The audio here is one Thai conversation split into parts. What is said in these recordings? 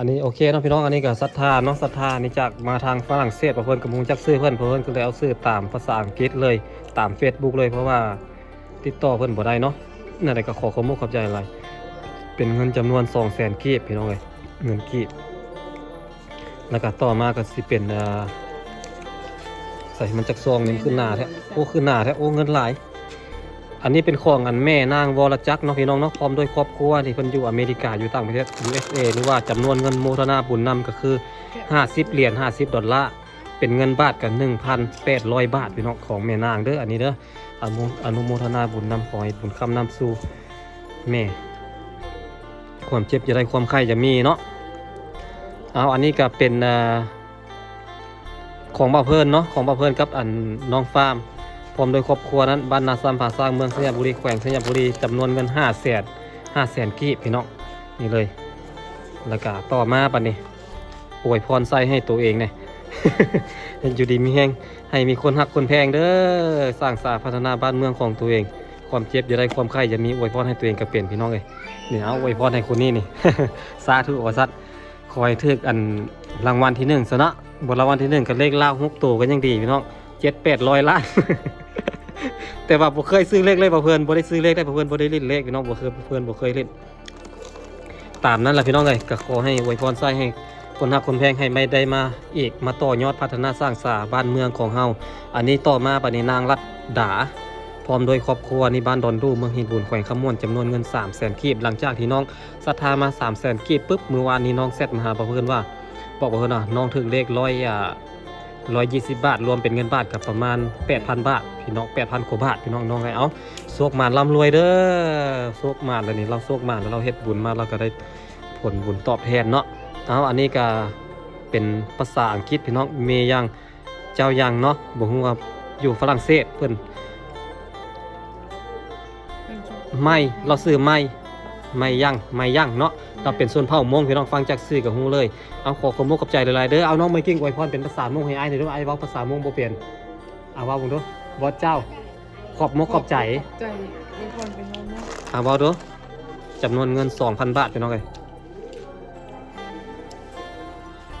อันนี้โอเคเนาะพี่น้องอันนี้ก็ศรัทธาเนาะศรัทธานี่จากมาทางฝรั่งเศสเพิ่นกับมูจักซื้อเพิ่นเพิ่นก็เลยเอาซื้อตามภาษาอังกฤษเลยตาม Facebook เลยเพราะว่าติดต่อเพิ่นบ่ได้เนาะนั่นแหละก็ขอขอบคุณขอบใจอะไรเป็นเงินจำนวน200,000กีบพี่น้องเอ้ยเงินกีบแล้วก็ต่อมาก็สิเป็นใส่มันจักซองนี่ขึ้นหน้าแท้โอ้ขึ้นหน้าแท้โอ้เงินหลาย อันนี้เป็นของอันแม่นางวรจักรเนาะพี่น้องเนาะพร้อมด้วยครอบครัวที่เพิ่นอยู่อเมริกาอยู่ต่างประเทศ USA หรือว่าจำนวนเงินโมทนาบุญนำก็คือ 50 เหรียญ50 ดอลลาร์เป็นเงินบาทกัน1,800 บาทพี่น้องของแม่นางเด้ออันนี้เด้ออนุอนุโมทนาบุญนำขอให้บุญคำนำสู่แม่ ความเจ็บจะได้ความไข้จะมีเนาะเอาอันนี้ก็เป็นอของบ่าวเพิ่นเนาะของบ่าวเพิ่นกับอันน้องฟาร์ม ร้อมโดยครอบครัวนั้นบ้านนาซัมผาสร้างเมืองสัญญาบุรีแขวงสัญญาบุรีจำนวนเงิน5 0 0แสนห้าแสนกีบพี่น้องนี่เลยแล้วก็ต่อมาปันนี้อวยพรใส่ให้ตัวเองเนี่ยอยู่ดีมีแห้งให้มีคนหักคนแพงเด้อสร้างสาพัฒนาบ้านเมืองของตัวเอง ความเจ็บอย่าได้ความไข้อย่ามีอวยพรให้ตัวเองก็เปลี่ยนพี่น้องเลยเนี่เอาอวยพรให้คนนี้นี่สาธุอวสัตคอยทึกอันรางวัลที่หนึ่งซะเนะบทรางวัลที่หนึ่งกับเลขเล่าหกตัวก็ยังดีพี่น้องเจ็ดแปดร้อยล้าน แต่ว่าบ่เคยซื้อเลขเลยบ่เพื่อนบ่ได้ซื้อเลขได้บ่เพื่อนบ่ได้เล่นเลขพี่น้องบ่เคยเพื่อนบ่เคยเล่นตามนั้นแหละพี่น้องเลยก็ขอให้อวยพรใส่ให้คนหักคนแพงให้ไม่ได้มาอีกมาต่อยอดพัฒนาสร้างสาบ้านเมืองของเฮาอันนี้ต่อมาบัดนี้นางรัดดาพร้อมโดยครอบครัวนี่บ้านดอนดูเมืองหินบุญแขวงขมวนจำนวนเงิน3 0 0แสนกีบหลังจากที่น้องศรัทธามา3 0 0แสนกีบปุ๊บเมื่อวานนี้น้องแซดมาหาบ่เพื่อนว่า บอกบ่เพื่อนว่าน้องถึงเลขร้อยอ่า ร้อยยี่สิบบาท รวมเป็นเงินบาทกับประมาณแปดพันบาท พี่น้องแปดพันกว่าบาท พี่น้องน้องไงเอาโชคมานร่ำรวยเด้อโชคมานแล้วนี่เราโชคมานแล้วเราเฮ็ดบุญมาเราก็ได้ผลบุญตอบแทนเนาะเอาอันนี้ก็เป็นภาษาอังกฤษพี่น้องเมยังเจ้ายังเนาะบ่ฮู้ว่าอยู่ฝรั่งเศสเพิ่นไม่เราซื้อไม่ ไม่ยังไม่ยังเนาะเราเป็นส่วนเผ่ามงพี่น้องฟังจากซื้อกับฮู้เลยเอาขอขอบมุกขอบใจหลายๆเด้อเอาน้องไม่กิ้งอวยพรเป็นภาษามงให้อ้ายหน่อยเด้วยไอ้ายเว้าภาษามงบ่เปลี่ยนเอาเว้าบุญดูบอสเจ้า ขอบมุกขอบใจใจมีคนเป็นโมโม่เอาเว้าดูจำนวนเงิน 2,000 บาทพี่น้องเอ้ย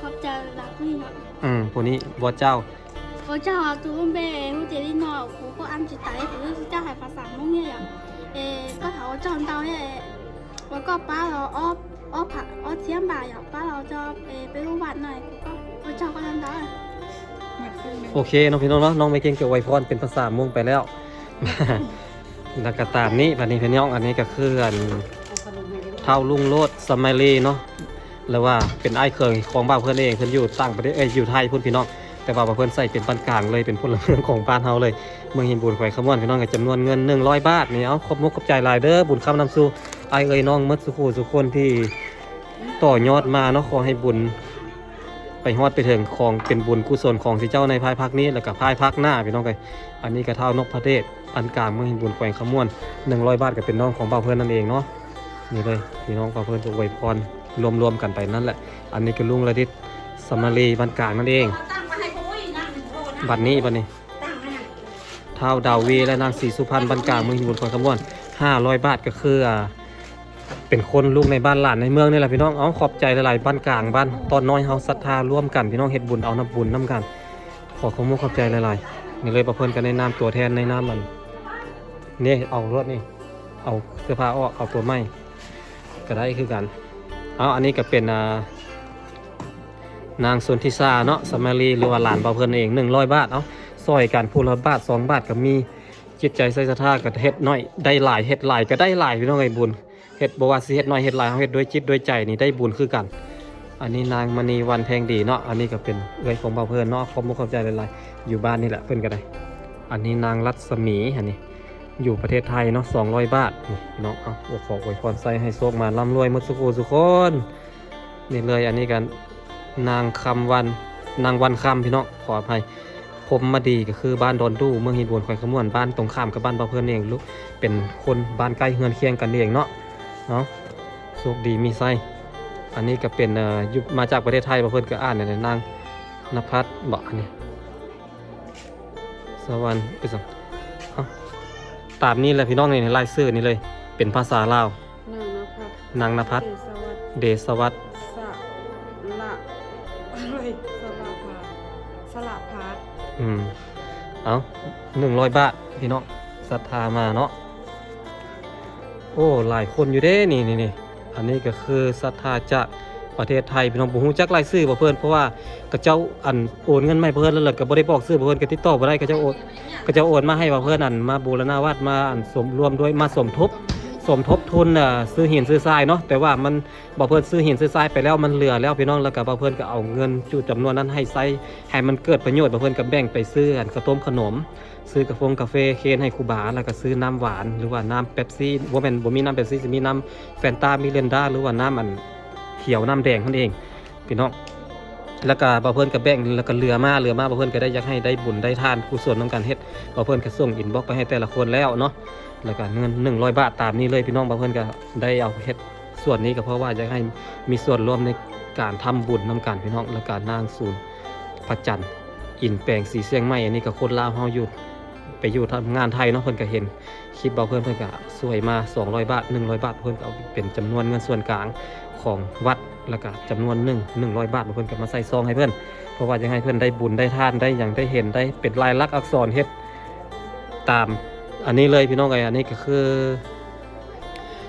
ขอบใจรักนี่เนาะอืมผู้นี้บอสเจ้าโอ้เจ้าตูนเบฮูเจลินอกูก็อันจิตใจถือเจ้าหายภาษามุ่งเนี่ยอย่างเอก็ถามว่าจอนเตาเนี่ย แล้วก็ป้าเราอ้ออ้อผักอ้อเทียมบ่าอย่างป้าเราจะเอไปรูวัดหน่อยกูก็โอ้เจ้าก็ทำได้โอเคน้องพี่น้องเนาะน้องไม่กิ้งก็อวยพรเป็นภาษามงไปแล้วแล้วก็ตามนี้บัดนี้พี่น้องอันนี้ก็คืออันเท่าลุงโลดสมัยลีเนาะแล้วว่าเป็นไอ้เคยของบ้านเพื่อนเองเพื่อนอยู่ต่างประเทศเอ้ยอยู่ไทยพุ่นพี่น้องแต่ว่าเพื่อนใส่เป็นปานกลางเลยเป็นพลเมืองของบ้านเฮาเลยเมืองหินบุญแขวงขมวนพี่น้องกับจำนวนเงิน100บาทนี่เอาขอบมุกขอบใจหลายเด้อบุญคำนำสู่ ไอายเอ้ยน้องหมดสุขูสุขคนที่ต่อยอดมาเนาะขอให้บุญ ไปฮอดไปถึงของเป็นบุญกุศลของที่เจ้าในภายภาคนี้แล้วก็ภายภาคหน้าพี่น้องไยอันนี้ก็เท่านกพระเทศอันกลางเมืองหินบุญแขวงขมวน100บาทก็เป็นน้องของบ่าวเพื่อนนั่นเองเนาะนี่เลยพี่น้องบ่าวเพื่อนจะอวยพรรวมๆกันไปนั่นแหละ อันนี้ก็ลุงระดิษฐ์สมารีบ้านกลางนั่นเอง บัดนี้บัดนี้เท้าดาววีและนางศรีสุพรรณบรรกลางเมืองหินบุญคอยคำนวณ500 บาทก็คืออ่า เป็นคนลูกในบ้านหลานในเมืองนี่แหละพี่น้องเอาขอบใจหลายๆบ้านกลางบ้านตอนน้อยเฮาศรัทธาร่วมกันพี่น้องเฮ็ดบุญเอาน้ำบุญน้ำกัน ขอขอบคุขอบใจหลายๆนี่เลยประเพิ่นกันในนามตัวแทนในนามมันนี่เอารถนี่ เอาเสื้อผ้าออกเอาตัวไม้ก็ได้คือกันเอาอันนี้ก็เป็นนางสุนทิสาเนาะสมารีหรือว่าหลานประเพิ่นเอง100บาทเอาซอยกันผู้ละบาทสองบาทก็มีจิตใจใส่ศรัทธาก็เฮ็ดน้อยได้หลายเฮ็ดหลายก็ได้หลายพี่น้องไอ้บุญ ฮ็ดบ่ว่าสิเฮ็ดน้อยเฮ็ดหลายเฮาเฮ็ดด้วยจิตด้วยใจนี่ได้บุญคือกัน อันนี้นางมณีวันแพงดีเนาะอันนี้ก็เป็นเอื้อยของเบาเพิ่นเนาะขอบมุกขอบใจหลายๆอยู่บ้านนี่แหละเพิ่นก็ได้ อันนี้นางรัศมีอันนี้อยู่ประเทศไทยเนาะ200 บาทนี่พี่น้องเอาอวยขออวยพรใส่ให้โชคมาร่ำรวยหมดสุขสุขคนนี่เลยอันนี้กันนางคำวันนางวันคำพี่น้องขออภัยผมมาดีก็คือบ้านดอนดูเมืองหินบวนแขวงขมวนบ้านตรงข้ามกับบ้านเบาเพื่อนเองลูกเป็นคนบ้านใกล้เฮือนเคียงกันเองเนาะ เอาสุกดีมีไส้ อันนี้ก็เป็นยุบมาจากประเทศไทยเพื่อนก็อ่านในนางนภัสบะนี่สวรรค์ไปสังตามนี้แหละพี่น้องในลายเสื้อนี่เลย เป็นภาษาลาว นางนภัสเดสวัตสละสละพาสละพาอืม เอาหนึ่งร้อยบาทพี่น้องศรัทธามาเนาะ โอ้หลายคนอยู่เด้นี่นี่นี่อันนี้ก็คือศรัทธาจากประเทศไทยพี่น้องบ่ฮู้จักรายชื่อบ่เพิ่นเพราะว่ากระเจ้าอันโอนเงินมาให้เพิ่นแล้วล้วก็บ่ได้บอกชื่อบ่เพิ่นก็ติดต่อบ่ได้กระเจ้าโอนกระเจ้าโอนมาให้ว่าเพิ่นอันมาบูรณาวัดมาอันสมรวมด้วยมาสมทบ สมทบทุนอะซื้อหินซื้อทรายเนาะแต่ว่ามันบ่เพิ่นซื้อหินซื้อทรายไปแล้วมันเหลือแล้วพี่น้องแล้วก็บ่เพิ่นก็เอาเงินจุดจำนวนนั้นให้ใช้ให้มันเกิดประโยชน์บ่เพิ่นก็แบ่งไปซื้ออันข้าวต้มขนม ซื้อกาแฟกาแฟเคนให้ครูบาแล้วก็ซื้อน้ำหวาน หรือว่าน้ำเป๊ปซี่บ่แม่นบ่มีน้ำเป๊ปซี่สิมีน้ำแฟนตามิเรนดาหรือว่าน้ำอันเขียวน้ำแดงนั่นเองพี่น้องแล้วก็บ่เพิ่นก็แบ่งแล้วก็เหลือมาเหลือมาบ่เพิ่นก็ได้อยากให้ได้บุญได้ทานกุศลนํกันเฮ็ดบ่เพิ่นก็ส่งอินบ็อกซ์ไปให้แต่ละคนแล้วเนาะแล้วก็เงิน100 บาทตามนี้เลยพี่น้องบาเพื่อนก็ได้เอาเฮ็ดส่วนนี้ก็เพราะว่าอยากให้มีส่วนร่วมในการทำบุญนำกันพี่น้องและการนางศูนย์พระจันทร์อินแปลงสีเสียงใหม่อันนี้ก็คนลาวเฮาอยู่ ไปอยู่ทำงานไทยเนาะเพิ่นก็เห็นคลิปเบาเพื่อนเพิ่นก็สวยมา 200 บาท 100 บาท เพิ่นก็เอาเป็นจำนวนเงินส่วนกลางของวัดแล้วก็จำนวนหนึ่ง100บาทเพิ่นก็มาใส่ซองให้เพิ่นเพราะว่าอยากให้เพิ่นได้บุญได้ทานได้อย่างได้เห็นได้เป็นลายลักษณ์อักษรเฮ็ดตาม อันนี้เลยพี่น้องไออันนี้ก็คือ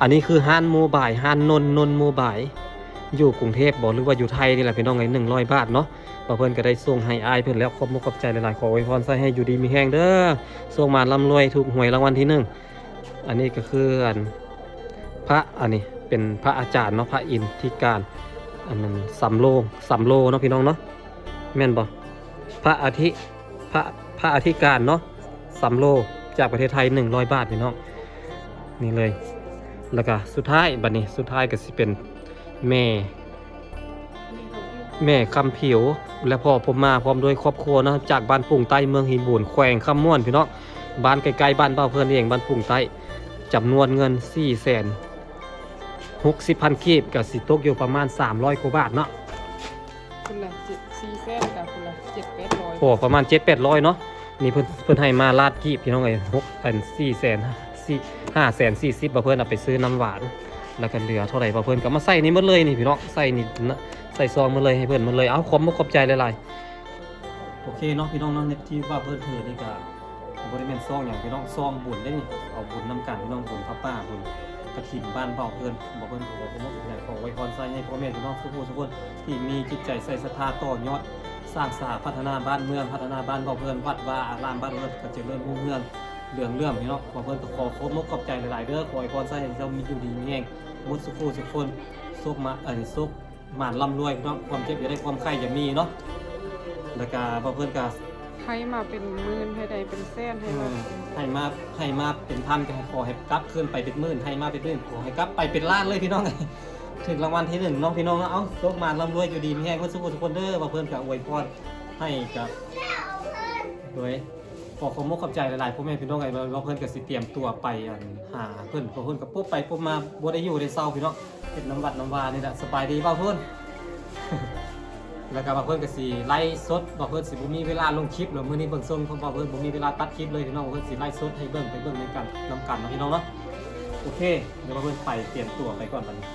อันนี้คือห้านโมบายห้านนนนนโมบายอยู่กรุงเทพบอกหรือว่าอยู่ไทยนี่แหละพี่น้องไอ้หนึ่งร้อยบาทเนาะ บ่เพิ่นก็ได้ส่งให้อายเพิ่นแล้วขอบมุกขอบใจหลายๆขอไว้พรใส่ให้อยู่ดีมีแห้งเด้อส่งมาร่ำรวยถูกหวยรางวัลที่หนึ่งอันนี้ก็คืออันพระอันนี้เป็นพระอาจารย์เนาะพระอินทิการอันนั้นสำโลสำโลเนาะพี่น้องเนาะแม่นบ่พระอาทิพระพระอธิการเนาะสำโลจากประเทศไทย 100 บาทพี่น้องนี่เลย แล้วก็สุดท้ายบัดนี้สุดท้ายก็สิเป็นแม่ แม่คำผิว และพ่อผมมาพร้อมด้วยครอบครัวเนาะจากบ้านปุ่งใต้เมืองหินบูนแขวงคำม่วนพี่น้องบ้านใกล้ๆบ้านเป้าเพื่อนเองบ้านปุ่งใต้จำนวนเงิน4แสน60พันกีบกับสิตกอยู่ประมาณ 300กว่าบาทเนาะคุณละเจ็ดซีเส้นกับคุณละเจ็ดแปดร้อยโอ้ประมาณ7 800เนาะนี่เพิ่นเพิ่นให้มาลาดกีบพี่น้องเอ้ย6อัน4แสน4 5แสน40บ่เพิ่นเอาไปซื้อน้ำหวาน แล้วก็เหลือเท่าไหร่บ่เพิ่นก็มาใส่นี่หมดเลยนี่พี่น้องใส่นี่นะใส่ซองมาเลยให้เพิ่นหมดเลยเอาขอบมุกขอบใจหลายๆโอเคเนาะพี่น้องเนาะในที่ว่าเพิ่นถือนี่ก็บ่ได้แม่นซองหยังพี่น้องซองบุญได้นี่เอาบุญนํกันพี่น้องบุญพระป้าบุญกระถิ่นบ้านเบาเพิ่นบ่เพิ่นขอขอมุกขอบใจขอไว้พรใส่ให้พ่อแม่พี่น้องทุกผู้ทุกคนที่มีจิตใจใส่ศรัทธาต่อยอดสร้างสาพัฒนาบ้านเมืองพัฒนาบ้านเบาเพิ่นวัดว่าอารามบ้านเมืองก็เจริญรุ่งเรือง เรื่องเรื่องพี่น้องขอเพิ่นก็ขอขอบมุกขอบใจหลายๆเด้อขอให้พรใส่ให้เจ้ามีอยู่ดีมีแรงมุดสุขูสุขคนสุขมาเอ้ยสุขหมานร่ำรวยเนาะความเจ็บอย่าได้ความไข้อย่ามีเนาะแล้วก็บ่เพิ่นก็ให้มาเป็นหมื่นให้ได้เป็นแสนให้เอมาอให้มาให้มาเป็นพันก็ให้ขอให้กลับขึ้นไปเป็นหมื่นให้มาเป็นหมื่นขอให้กลับไปเป็นล้านเลยพี่น้องถึงรางวัลที่หนึ่งน้องพี่น้องเนาะเอ้าสุขหมานร่ำรวยอยู่ดีมีแรงเพิ่นสุขทุกคนเด้อบ่เพิ่นก็อวยพรให้กับโดย ขอขอบคุณขอบใจหลายๆพ่อแม่พี่น้องไอ้บ่เพิ่นก็สิเตรียมตัวไปอันหาเพิ่นบ่เพิ่นก็ปุ๊บไปปุ๊บมาบ่ได้อยู่ได้เศร้าพี่น้องเป็นน้ำวัดน้ำวานี่แหละสบายดีบ่าเพิ่นแล้วก็บางเพื่อนก็สิไล่สดบางเพื่อนสิบ่มีเวลาลงคลิปหรือมื้อนี้เบิ่งส่งเพราะบางเพื่อนบ่มีเวลาตัดคลิปเลยพี่น้องบางเพื่อนสิไล่สดให้เบิ่งไปเบิ่งในกันนำกันเนาะพี่น้องเนาะโอเค เดี๋ยวบางเพื่อนไปเตรียมตัวไปก่อนบัดนี้